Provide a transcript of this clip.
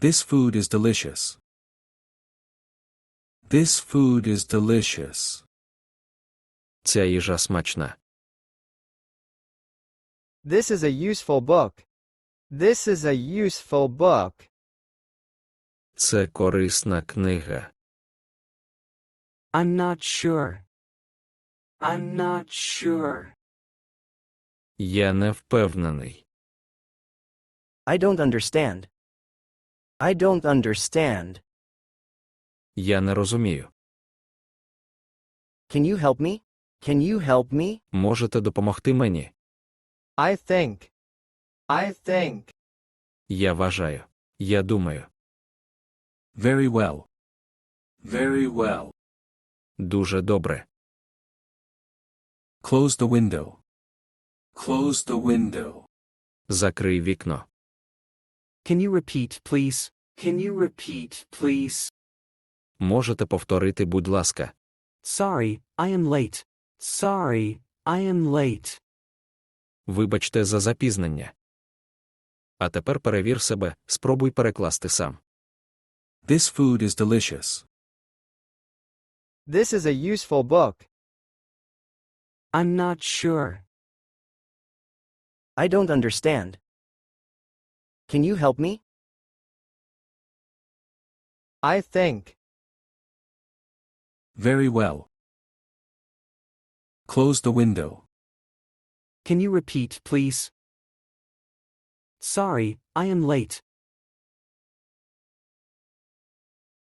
This food is delicious. This food is delicious. Ця їжа смачна. This is a useful book. This is a useful book. Це корисна книга. I'm not sure. I'm not sure. Я не впевнений. I don't understand. I don't understand. Я не розумію. Can you help me? Can you help me? Можете допомогти мені? I think. I think. Я вважаю. Я думаю. Very well. Very well. Дуже добре. Close the window. Close the window. Закрий вікно. Can you repeat, please? Can you repeat, please? Можете повторити, будь ласка. Sorry, I am late. Sorry, I am late. Вибачте за запізнення. А тепер перевір себе, спробуй перекласти сам. This food is delicious. This is a useful book. I'm not sure. I don't understand. Can you help me? I think. Very well. Close the window. Can you repeat, please? Sorry, I am late.